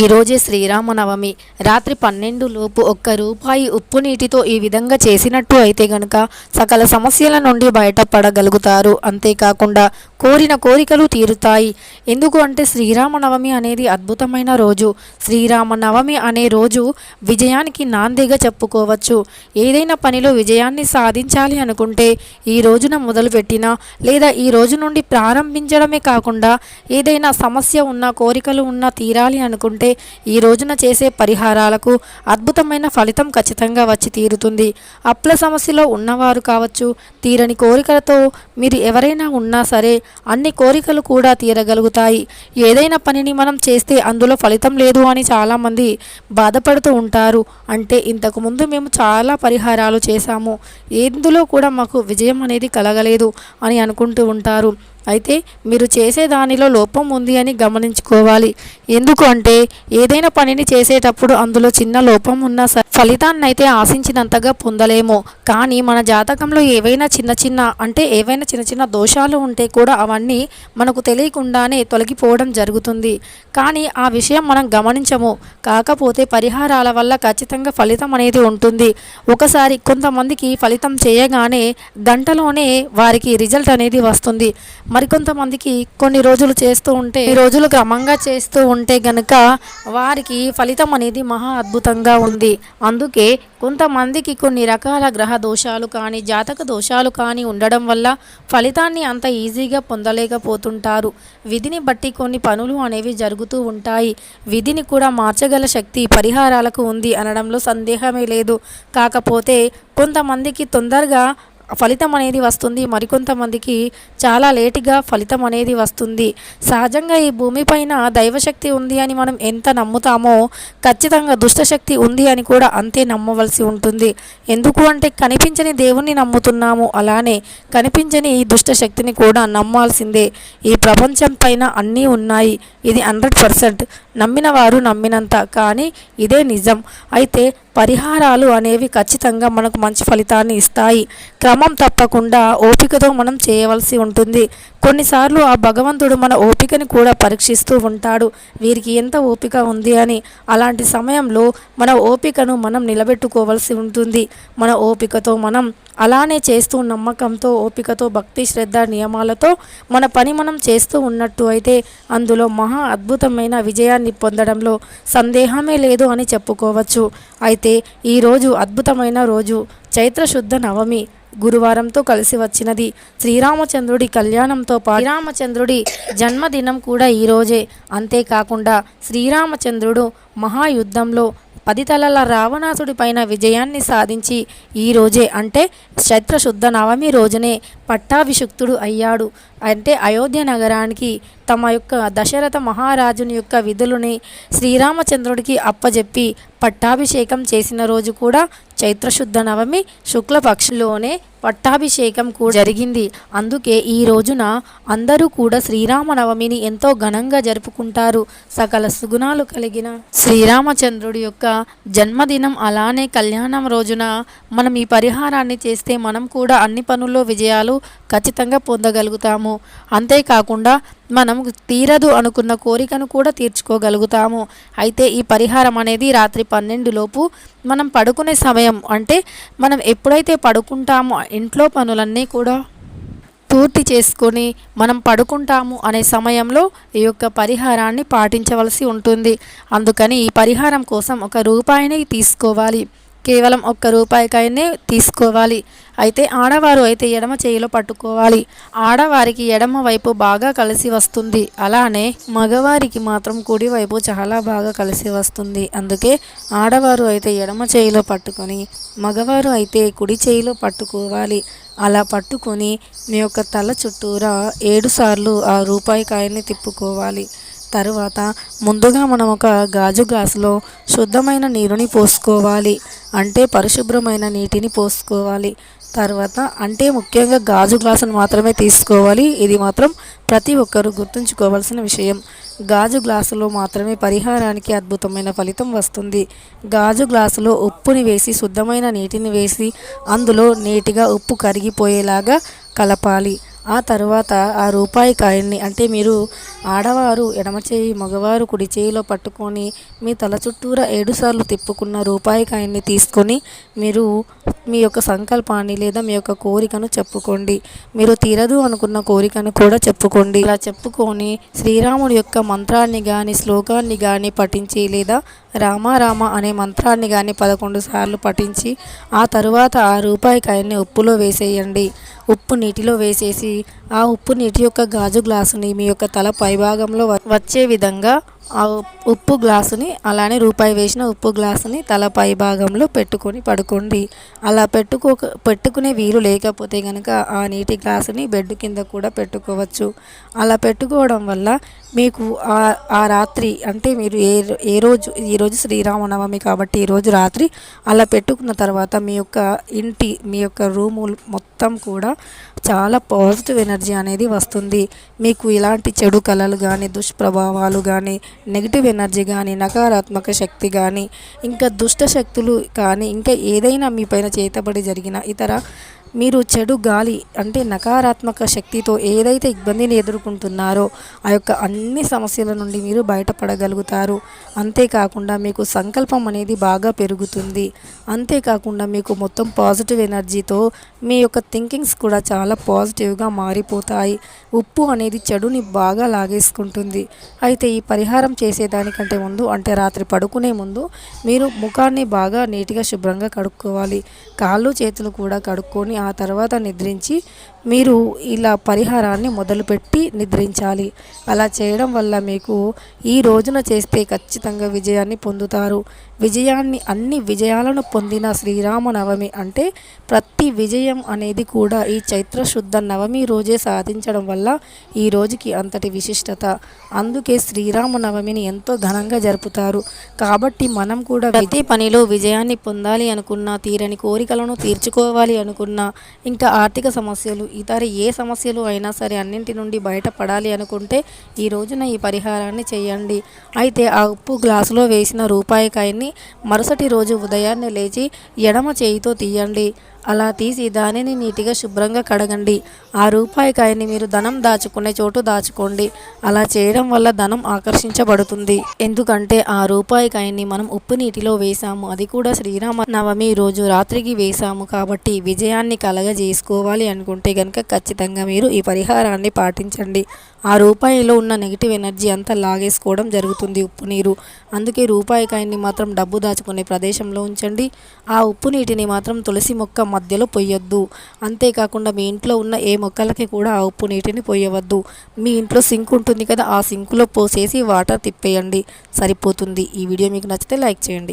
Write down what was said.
ఈరోజే శ్రీరామనవమి. రాత్రి పన్నెండు లోపు ఒక్క రూపాయి ఉప్పు నీటితో ఈ విధంగా చేసినట్టు అయితే గనుక సకల సమస్యల నుండి బయటపడగలుగుతారు. అంతేకాకుండా కోరిన కోరికలు తీరుతాయి. ఎందుకు అంటే శ్రీరామనవమి అనేది అద్భుతమైన రోజు. శ్రీరామనవమి అనే రోజు విజయానికి నాందిగా చెప్పుకోవచ్చు. ఏదైనా పనిలో విజయాన్ని సాధించాలి అనుకుంటే ఈ రోజున మొదలుపెట్టినా లేదా ఈ రోజు నుండి ప్రారంభించడమే కాకుండా ఏదైనా సమస్య ఉన్నా కోరికలు ఉన్నా తీరాలి అనుకుంటే ఈ రోజున చేసే పరిహారాలకు అద్భుతమైన ఫలితం ఖచ్చితంగా వచ్చి తీరుతుంది. అప్ల సమస్యలో ఉన్నవారు కావచ్చు తీరని కోరికలతో మీరు ఎవరైనా ఉన్నా సరే అన్ని కోరికలు కూడా తీరగలుగుతాయి. ఏదైనా పనిని మనం చేస్తే అందులో ఫలితం లేదు అని చాలామంది బాధపడుతూ ఉంటారు. అంటే ఇంతకుముందు మేము చాలా పరిహారాలు చేశాము. ఎందులో కూడా మాకు విజయం అనేది కలగలేదు అని అనుకుంటూ ఉంటారు. అయితే మీరు చేసే దానిలో లోపం ఉంది అని గమనించుకోవాలి. ఎందుకు అంటే ఏదైనా పనిని చేసేటప్పుడు అందులో చిన్న లోపం ఉన్నా సరే ఫలితాన్ని అయితే ఆశించినంతగా పొందలేము. కానీ మన జాతకంలో ఏవైనా చిన్న చిన్న అంటే ఏవైనా చిన్న చిన్న దోషాలు ఉంటే కూడా అవన్నీ మనకు తెలియకుండానే తొలగిపోవడం జరుగుతుంది. కానీ ఆ విషయం మనం గమనించము. కాకపోతే పరిహారాల వల్ల ఖచ్చితంగా ఫలితం అనేది ఉంటుంది. ఒకసారి కొంతమందికి ఫలితం చేయగానే గంటలోనే వారికి రిజల్ట్ అనేది వస్తుంది. మరికొంతమందికి కొన్ని రోజులు చేస్తూ ఉంటే ఈ రోజులు క్రమంగా చేస్తూ ఉంటే గనక వారికి ఫలితం అనేది మహా అద్భుతంగా ఉంది. అందుకే కొంతమందికి కొన్ని రకాల గ్రహ దోషాలు కానీ జాతక దోషాలు కానీ ఉండడం వల్ల ఫలితాన్ని అంత ఈజీగా పొందలేకపోతుంటారు. విధిని బట్టి కొన్ని పనులు అనేవి జరుగుతూ ఉంటాయి. విధిని కూడా మార్చగల శక్తి పరిహారాలకు ఉంది అనడంలో సందేహమే లేదు. కాకపోతే కొంతమందికి తొందరగా ఫలితం అనేది వస్తుంది. మరికొంతమందికి చాలా లేటుగా ఫలితం అనేది వస్తుంది. సహజంగా ఈ భూమిపైన దైవశక్తి ఉంది అని మనం ఎంత నమ్ముతామో ఖచ్చితంగా దుష్టశక్తి ఉంది అని కూడా అంతే నమ్మవలసి ఉంటుంది. ఎందుకు అంటే కనిపించని దేవుణ్ణి నమ్ముతున్నాము అలానే కనిపించని ఈ దుష్టశక్తిని కూడా నమ్మాల్సిందే. ఈ ప్రపంచం పైన అన్నీ ఉన్నాయి. ఇది హండ్రెడ్ పర్సెంట్. నమ్మిన వారు నమ్మినంత కానీ ఇదే నిజం. అయితే పరిహారాలు అనేవి ఖచ్చితంగా మనకు మంచి ఫలితాన్ని ఇస్తాయి. క్రమం తప్పకుండా ఓపికతో మనం చేయవలసి ఉంటుంది. కొన్నిసార్లు ఆ భగవంతుడు మన ఓపికని కూడా పరీక్షిస్తూ ఉంటాడు. వీరికి ఎంత ఓపిక ఉంది అని. అలాంటి సమయంలో మన ఓపికను మనం నిలబెట్టుకోవాల్సి ఉంటుంది. మన ఓపికతో మనం అలానే చేస్తూ నమ్మకంతో ఓపికతో భక్తి శ్రద్ధ నియమాలతో మన పని మనం చేస్తూ ఉన్నట్టు అయితే అందులో మహా అద్భుతమైన విజయాన్ని పొందడంలో సందేహమే లేదు అని చెప్పుకోవచ్చు. అయితే ఈరోజు అద్భుతమైన రోజు. చైత్రశుద్ధ నవమి. గురువారంతో కలిసి వచ్చినది శ్రీరామచంద్రుడి కళ్యాణంతో పాటు శ్రీరామచంద్రుడి జన్మదినం కూడా ఈరోజే అంతేకాకుండా శ్రీరామచంద్రుడు మహాయుద్ధంలో పది తలల రావణాసుడి పైన విజయాన్ని సాధించి ఈ రోజే. అంటే చైత్రశుద్ధ నవమి రోజునే పట్టాభిషుక్తుడు అయ్యాడు. అంటే అయోధ్య నగరానికి తమ యొక్క దశరథ మహారాజుని యొక్క విధులని శ్రీరామచంద్రుడికి అప్పజెప్పి పట్టాభిషేకం చేసిన రోజు కూడా చైత్రశుద్ధ నవమి శుక్లపక్షంలోనే పట్టాభిషేకం కూడా జరిగింది. అందుకే ఈ రోజున అందరూ కూడా శ్రీరామనవమిని ఎంతో ఘనంగా జరుపుకుంటారు. సకల సుగుణాలు కలిగిన శ్రీరామచంద్రుడి యొక్క జన్మదినం అలానే కళ్యాణం రోజున మనం ఈ పరిహారాన్ని చేస్తే మనం కూడా అన్ని పనుల్లో విజయాలు ఖచ్చితంగా పొందగలుగుతాము. అంతేకాకుండా మనం తీరదు అనుకున్న కోరికను కూడా తీర్చుకోగలుగుతాము. అయితే ఈ పరిహారం అనేది రాత్రి పన్నెండు లోపు మనం పడుకునే సమయం అంటే మనం ఎప్పుడైతే పడుకుంటామో ఇంట్లో పనులన్నీ కూడా పూర్తి చేసుకొని మనం పడుకుంటాము అనే సమయంలో ఈ యొక్క పరిహారాన్ని పాటించవలసి ఉంటుంది. అందుకని ఈ పరిహారం కోసం ఒక రూపాయిని తీసుకోవాలి. కేవలం ఒక్క రూపాయికైనే తీసుకోవాలి. అయితే ఆడవారు అయితే ఎడమ చేయిలో పట్టుకోవాలి. ఆడవారికి ఎడమ వైపు బాగా కలిసి వస్తుంది. అలానే మగవారికి మాత్రం కుడి వైపు చాలా బాగా కలిసి వస్తుంది. అందుకే ఆడవారు అయితే ఎడమ చేయిలో పట్టుకొని మగవారు అయితే కుడి చేయిలో పట్టుకోవాలి. అలా పట్టుకొని మీ యొక్క తల చుట్టూరా ఏడు సార్లు ఆ రూపాయి కాయని తిప్పుకోవాలి. తరువాత ముందుగా మనం ఒక గాజు గ్లాసులో శుద్ధమైన నీరుని పోసుకోవాలి. అంటే పరిశుభ్రమైన నీటిని పోసుకోవాలి. తర్వాత అంటే ముఖ్యంగా గాజు గ్లాసును మాత్రమే తీసుకోవాలి. ఇది మాత్రం ప్రతి ఒక్కరూ గుర్తుంచుకోవాల్సిన విషయం. గాజు గ్లాసులో మాత్రమే పరిహారానికి అద్భుతమైన ఫలితం వస్తుంది. గాజు గ్లాసులో ఉప్పుని వేసి శుద్ధమైన నీటిని వేసి అందులో నీటిగా ఉప్పు కరిగిపోయేలాగా కలపాలి. ఆ తర్వాత ఆ రూపాయి కాయిన్ని అంటే మీరు ఆడవారు ఎడమ చేయి మగవారు కుడి చేయిలో పట్టుకొని మీ తల చుట్టూరా ఏడుసార్లు తిప్పుకున్న రూపాయి కాయిన్ని తీసుకొని మీరు మీ యొక్క సంకల్పాన్ని లేదా మీ యొక్క కోరికను చెప్పుకోండి. మీరు తీరదు అనుకున్న కోరికను కూడా చెప్పుకోండి. ఇలా చెప్పుకొని శ్రీరాముడి యొక్క మంత్రాన్ని కానీ శ్లోకాన్ని కానీ పఠించి లేదా రామ రామ అనే మంత్రాన్ని కానీ పదకొండు సార్లు పఠించి ఆ తరువాత ఆ రూపాయి కాయన్ని ఉప్పులో వేసేయండి. ఉప్పు నీటిలో వేసేసి ఆ ఉప్పు నీటి యొక్క గాజు గ్లాసుని మీ యొక్క తల పైభాగంలో వ- వచ్చే విధంగా ఆ ఉప్పు గ్లాసుని అలానే రూపాయి వేసిన ఉప్పు గ్లాసుని తల పై భాగంలో పెట్టుకొని పడుకోండి. అలా పెట్టుకో పెట్టుకునే వీలు లేకపోతే కనుక ఆ నీటి గ్లాసుని బెడ్ కింద కూడా పెట్టుకోవచ్చు. అలా పెట్టుకోవడం వల్ల మీకు ఆ ఆ రాత్రి అంటే మీరు ఏ ఏ రోజు ఈరోజు శ్రీరామనవమి కాబట్టి ఈరోజు రాత్రి అలా పెట్టుకున్న తర్వాత మీ యొక్క ఇంటి మీ యొక్క రూము మొత్తం కూడా చాలా పాజిటివ్ ఎనర్జీ అనేది వస్తుంది. మీకు ఇలాంటి చెడు కళలు కానీ దుష్ప్రభావాలు కానీ నెగిటివ్ ఎనర్జీ కానీ నకారాత్మక శక్తి కానీ ఇంకా దుష్ట శక్తులు కానీ ఇంకా ఏదైనా మీ పైన చేతబడి జరిగిన ఇతర మీరు చెడు గాలి అంటే నకారాత్మక శక్తితో ఏదైతే ఇబ్బందిని ఎదుర్కొంటున్నారో ఆ యొక్క అన్ని సమస్యల నుండి మీరు బయటపడగలుగుతారు. అంతేకాకుండా మీకు సంకల్పం అనేది బాగా పెరుగుతుంది. అంతేకాకుండా మీకు మొత్తం పాజిటివ్ ఎనర్జీతో మీ యొక్క థింకింగ్స్ కూడా చాలా పాజిటివ్గా మారిపోతాయి. ఉప్పు అనేది చెడుని బాగా లాగేసుకుంటుంది. అయితే ఈ పరిహారం చేసేదానికంటే ముందు అంటే రాత్రి పడుకునే ముందు మీరు ముఖాన్ని బాగా నీట్గా శుభ్రంగా కడుక్కోవాలి. కాళ్ళు చేతులు కూడా కడుక్కొని ఆ తర్వాత నిద్రించి మీరు ఇలా పరిహారాన్ని మొదలుపెట్టి నిద్రించాలి. అలా చేయడం వల్ల మీకు ఈ రోజున చేస్తే ఖచ్చితంగా విజయాన్ని పొందుతారు. విజయాన్ని అన్ని విజయాలను పొందిన శ్రీరామనవమి అంటే ప్రతి విజయం అనేది కూడా ఈ చైత్ర శుద్ధ నవమి రోజే సాధించడం వల్ల ఈ రోజుకి అంతటి విశిష్టత. అందుకే శ్రీరామనవమిని ఎంతో ఘనంగా జరుపుతారు. కాబట్టి మనం కూడా ప్రతి పనిలో విజయాన్ని పొందాలి అనుకున్నా తీరని కోరికలను తీర్చుకోవాలి అనుకున్నా ఇంకా ఆర్థిక సమస్యలు ఇతర ఏ సమస్యలు అయినా సరే అన్నింటి నుండి బయటపడాలి అనుకుంటే ఈ రోజున ఈ పరిహారాన్ని చేయండి. అయితే ఆ ఉప్పు గ్లాసులో వేసిన రూపాయి కాయన్ని మరుసటి రోజు ఉదయాన్నే లేచి ఎడమ చేయితో తీయండి. అలా తీసి దానిని నీటిగా శుభ్రంగా కడగండి. ఆ రూపాయి కాయని మీరు ధనం దాచుకునే చోటు దాచుకోండి. అలా చేయడం వల్ల ధనం ఆకర్షించబడుతుంది. ఎందుకంటే ఆ రూపాయి కాయని మనం ఉప్పు నీటిలో వేసాము అది కూడా శ్రీరామ నవమి రోజు రాత్రికి వేసాము కాబట్టి విజయాన్ని కలగజేసుకోవాలి అనుకుంటే కనుక ఖచ్చితంగా మీరు ఈ పరిహారాన్ని పాటించండి. ఆ రూపాయిలో ఉన్న నెగిటివ్ ఎనర్జీ అంతా లాగేసుకోవడం జరుగుతుంది ఉప్పు నీరు. అందుకే రూపాయి కాయన్ని మాత్రం డబ్బు దాచుకునే ప్రదేశంలో ఉంచండి. ఆ ఉప్పు నీటిని మాత్రం తులసి మొక్క మధ్యలో పొయ్యొద్దు. అంతేకాకుండా మీ ఇంట్లో ఉన్న ఏ మొక్కలకి కూడా ఆ ఉప్పు నీటిని పొయ్యవద్దు. మీ ఇంట్లో సింక్ ఉంటుంది కదా ఆ సింకులో పోసేసి వాటర్ తిప్పేయండి. సరిపోతుంది. ఈ వీడియో మీకు నచ్చితే లైక్ చేయండి.